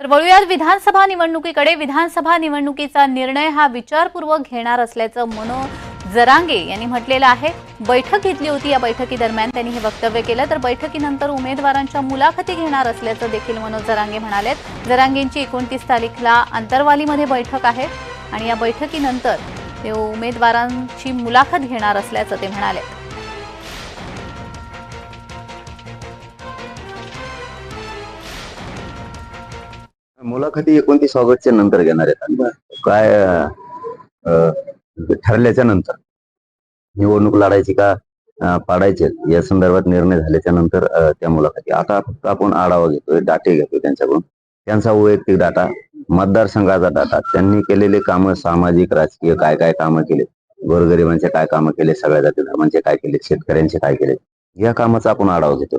तर वळूयात विधानसभा निवडणुकीकडे. विधानसभा निवडणुकीचा निर्णय हा विचारपूर्वक घेणार असल्याचं मनो जरांगे यांनी म्हटलेलं आहे. बैठक घेतली होती या बैठकीदरम्यान. त्यांनी हे वक्तव्य केलं. तर बैठकीनंतर उमेदवारांच्या मुलाखती घेणार असल्याचं देखील मनोज जरांगे म्हणालेत. जरांगेंची एकोणतीस तारीखला अंतरवालीमध्ये बैठक आहे आणि या बैठकीनंतर ते उमेदवारांची मुलाखत घेणार असल्याचं ते म्हणाले. मुलाखती एकोणतीस ऑगस्टच्या नंतर घेणार आहेत. काय ठरल्याच्या नंतर. निवडणूक लढायची का पाडायची या संदर्भात निर्णय झाल्याच्यानंतर त्या मुलाखती. आता फक्त आपण आढावा घेतोय डाटे घेतोय त्यांच्याकडून. त्यांचा वैयक्तिक डाटा मतदारसंघाचा डाटा. त्यांनी केलेले कामं सामाजिक राजकीय काय काय कामं केले गोरगरिबांचे काय कामं केले सगळ्या जाती धर्मांचे काय केले शेतकऱ्यांचे काय केले या कामाचा आपण आढावा घेतो